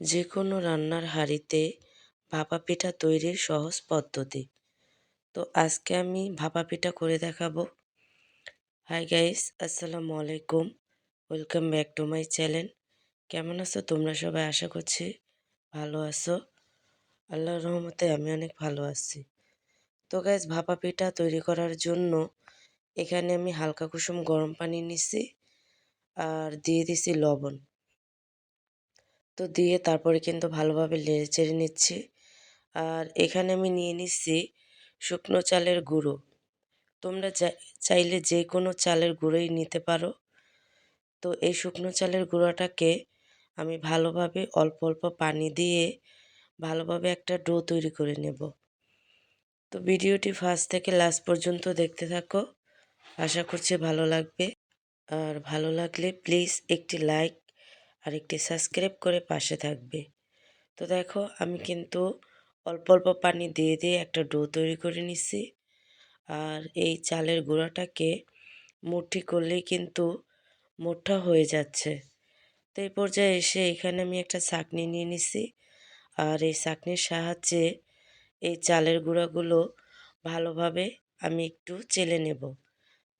যে কোনো রান্নার হাঁড়িতে ভাপা পিঠা তৈরির সহজ পদ্ধতি। তো আজকে আমি ভাপা পিঠা করে দেখাবো। হাই গাইস আসসালামু আলাইকুম। Welcome back to my channel কেমন আছো তোমরা সবাই? আশা করছি ভালো আছো। আল্লাহর রহমতে আমি অনেক ভালো আছি। তো গাইস ভাপা পিঠা তৈরি করার জন্য এখানে আমি হালকা কুসুম গরম পানি নিছি আর দিয়ে দিছি লবণ। তো দিয়ে তারপরে কিন্তু ভালোভাবে লেড়ে চেড়ে নিচ্ছি। আর এখানে আমি নিয়ে নিচ্ছি শুকনো চালের গুঁড়ো। তোমরা চাইলে যে কোনো চালের গুঁড়োই নিতে পারো। তো এই শুকনো চালের গুঁড়োটাকে আমি ভালোভাবে অল্প অল্প পানি দিয়ে ভালোভাবে একটা ডো তৈরি করে নেব। তো ভিডিওটি ফার্স্ট থেকে লাস্ট পর্যন্ত দেখতে থাকো। আশা করছি ভালো লাগবে। আর ভালো লাগলে প্লিজ একটি লাইক আর একটি সাবস্ক্রাইব করে পাশে থাকবে। তো দেখো, আমি কিন্তু অল্প অল্প পানি দিয়ে দিয়ে একটা ডো তৈরি করে নিছি। আর এই চালের গুঁড়াটাকে মুঠি করলেই কিন্তু মোটা হয়ে যাচ্ছে। তো এই পর্যায়ে এসে এখানে আমি একটা চাকনি নিয়ে নিছি। আর এই চাকনির সাহায্যে এই চালের গুঁড়াগুলো ভালোভাবে আমি একটু চেলে নেব।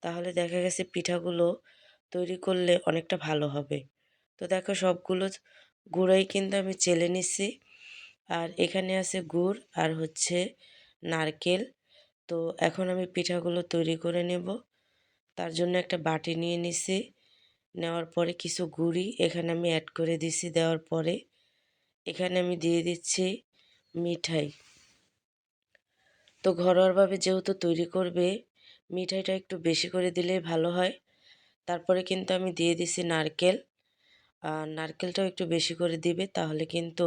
তাহলে দেখা গেছে পিঠাগুলো তৈরি করলে অনেকটা ভালো হবে। তো দেখো সবগুলো গুঁড়োই কিন্তু আমি চেলে নিছি। আর এখানে আছে গুড় আর হচ্ছে নারকেল। তো এখন আমি পিঠাগুলো তৈরি করে নেব। তার জন্য একটা বাটি নিয়ে নিছি। নেওয়ার পরে কিছু গুড়ি এখানে আমি অ্যাড করে দিছি দেওয়ার পরে। এখানে আমি দিয়ে দিচ্ছি মিঠাই। তো ঘরোয়াভাবে যেহেতু তৈরি করবে, মিঠাইটা একটু বেশি করে দিলে ভালো হয়। তারপরে কিন্তু আমি দিয়ে দিছি নারকেল। আর নারকেলটাও একটু বেশি করে দিবে, তাহলে কিন্তু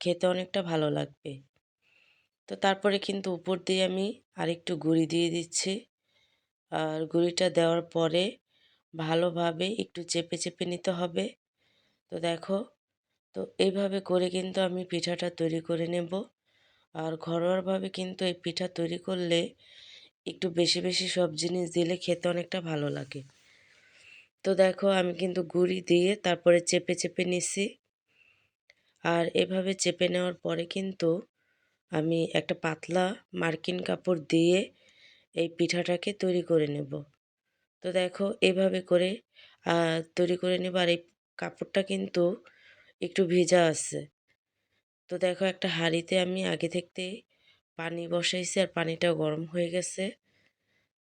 খেতে অনেকটা ভালো লাগবে। তো তারপরে কিন্তু উপর দিয়ে আমি আরেকটু গুঁড়ি দিয়ে দিচ্ছি। আর গুঁড়িটা দেওয়ার পরে ভালোভাবে একটু চেপে চেপে নিতে হবে। তো দেখো, তো এইভাবে করে কিন্তু আমি পিঠাটা তৈরি করে নেব। আর ঘরোয়াভাবে কিন্তু এই পিঠা তৈরি করলে একটু বেশি বেশি সব জিনিস দিলে খেতে অনেকটা ভালো লাগে। তো দেখো আমি কিন্তু গুঁড়ি দিয়ে তারপরে চেপে চেপে নিছি। আর এভাবে চেপে নেওয়ার পরে কিন্তু আমি একটা পাতলা মার্কিন কাপড় দিয়ে এই পিঠাটাকে তৈরি করে নেব। তো দেখো এভাবে করে তৈরি করে নেব আর এই কাপড়টা কিন্তু একটু ভেজা আছে। তো দেখো একটা হাঁড়িতে আমি আগে থাকতে পানি বসাইছি আর পানিটা গরম হয়ে গেছে।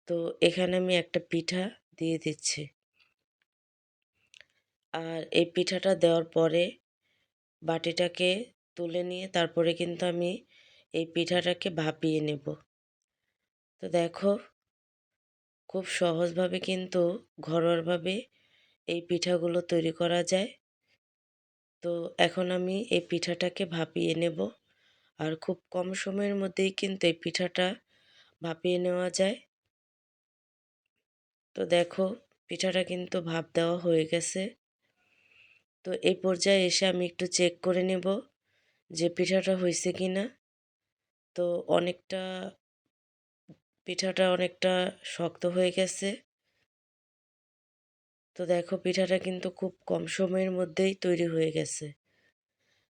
তো এখানে আমি একটা পিঠা দিয়ে দিচ্ছি। আর এই পিঠাটা দেওয়ার পরে বাটিটাকে তুলে নিয়ে তারপরে কিন্তু আমি এই পিঠাটাকে ভাপিয়ে নেব। তো দেখো, খুব সহজভাবে কিন্তু ঘরোয়াভাবে এই পিঠাগুলো তৈরি করা যায়। তো এখন আমি এই পিঠাটাকে ভাপিয়ে নেব আর খুব কম সময়ের মধ্যেই কিন্তু এই পিঠাটা ভাপিয়ে নেওয়া যায়। তো দেখো, পিঠাটা কিন্তু ভাপ দেওয়া হয়ে গেছে। তো এই পর্যায়ে এসে আমি একটু চেক করে নেব যে পিঠাটা হয়েছে কি না তো অনেকটা, পিঠাটা অনেকটা শক্ত হয়ে গেছে। তো দেখো পিঠাটা কিন্তু খুব কম সময়ের মধ্যেই তৈরি হয়ে গেছে।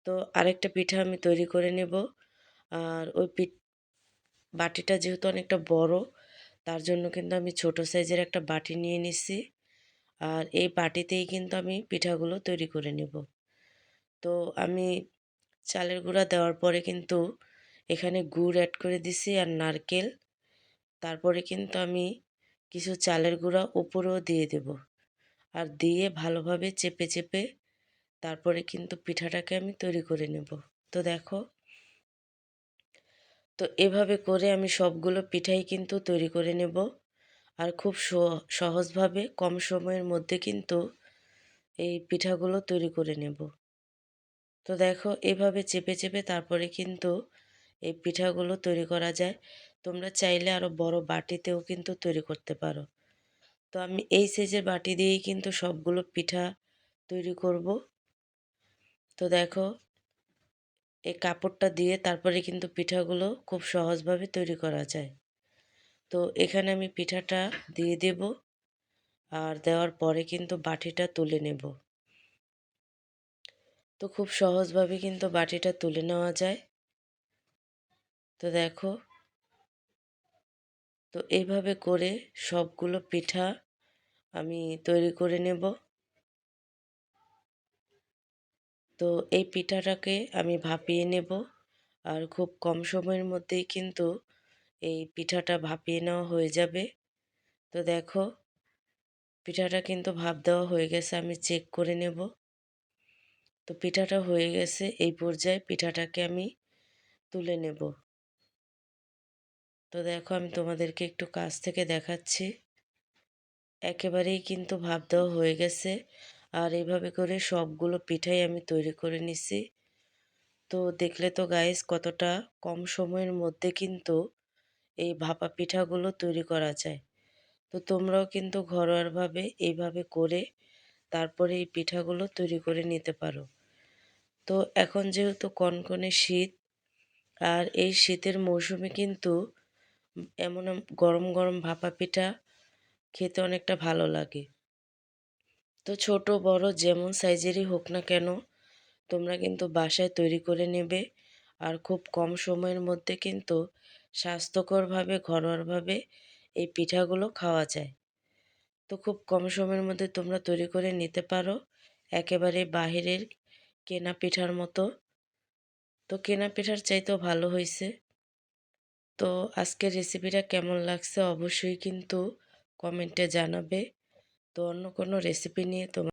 তো আরেকটা পিঠা আমি তৈরি করে নেব। আর ওই পিঠ, বাটিটা যেহেতু অনেকটা বড়, তার জন্য কিন্তু আমি ছোট সাইজের একটা বাটি নিয়ে নিছি। আর এই বাটিতেই কিন্তু আমি পিঠাগুলো তৈরি করে নেব। তো আমি চালের গুঁড়া দেওয়ার পরে কিন্তু এখানে গুড় অ্যাড করে দিছি আর নারকেল। তারপরে কিন্তু আমি কিছু চালের গুঁড়া উপরেও দিয়ে দেব। আর দিয়ে ভালোভাবে চেপে চেপে তারপরে কিন্তু পিঠাটাকে আমি তৈরি করে নেব। তো দেখো। তো এভাবে করে আমি সবগুলো পিঠাই কিন্তু তৈরি করে নেব। আর খুব সহজভাবে কম সময়ের মধ্যে কিন্তু এই পিঠাগুলো তৈরি করে নেব। তো দেখো, এভাবে চেপে চেপে তারপরে কিন্তু এই পিঠাগুলো তৈরি করা যায়। তোমরা চাইলে আরও বড় বাটিতেও কিন্তু তৈরি করতে পারো। তো আমি এই সাইজের বাটি দিয়েই কিন্তু সবগুলো পিঠা তৈরি করব। তো দেখো, এই কাপড়টা দিয়ে তারপরে কিন্তু পিঠাগুলো খুব সহজভাবে তৈরি করা যায়। তো এখানে আমি পিঠাটা দিয়ে দেব আর দেওয়ার পরে কিন্তু বাটিটা তুলে নেব। তো খুব সহজভাবে কিন্তু বাটিটা তুলে নেওয়া যায়। তো দেখো। তো এইভাবে করে সবগুলো পিঠা আমি তৈরি করে নেব। তো এই পিঠাটাকে আমি ভাপিয়ে নেব আর খুব কম সময়ের মধ্যেই কিন্তু এই পিঠাটা ভাপিয়ে নেওয়া হয়ে যাবে। তো দেখো, পিঠাটা কিন্তু ভাপ দেওয়া হয়ে গেছে, আমি চেক করে নেব। তো পিঠাটা হয়ে গেছে, এই পর্যায়ে পিঠাটাকে আমি তুলে নেব। তো দেখো, আমি তোমাদেরকে একটু কাছ থেকে দেখাচ্ছি। একেবারেই কিন্তু ভাপ দেওয়া হয়ে গেছে, আর এইভাবে করে সবগুলো পিঠাই আমি তৈরি করে নিছি। তো দেখলে তো গাইস কতটা কম সময়ের মধ্যে কিন্তু এই ভাপা পিঠাগুলো তৈরি করা যায়। তো তোমরাও কিন্তু ঘরোয়াভাবে এইভাবে করে তারপরে এই পিঠাগুলো তৈরি করে নিতে পারো। তো এখন যেহেতু কনকনে শীত, আর এই শীতের মৌসুমে কিন্তু এমন গরম গরম ভাপা পিঠা খেতে অনেকটা ভালো লাগে। তো ছোট, বড় যেমন সাইজেরই হোক না কেন, তোমরা কিন্তু বাসায় তৈরি করে নেবে। আর খুব কম সময়ের মধ্যে কিন্তু স্বাস্থ্যকরভাবে, ঘরোয়াভাবে এই পিঠাগুলো খাওয়া যায়। তো খুব কম সময়ের মধ্যে তোমরা তৈরি করে নিতে পারো। একেবারে বাহিরের কেনা পিঠার মতো। তো কেনা পিঠার চাইতেও ভালো হয়েছে তো আজকের রেসিপিটা কেমন লাগছে অবশ্যই কিন্তু কমেন্টে জানাবে। তো অন্য কোনো রেসিপি নিয়ে তোমার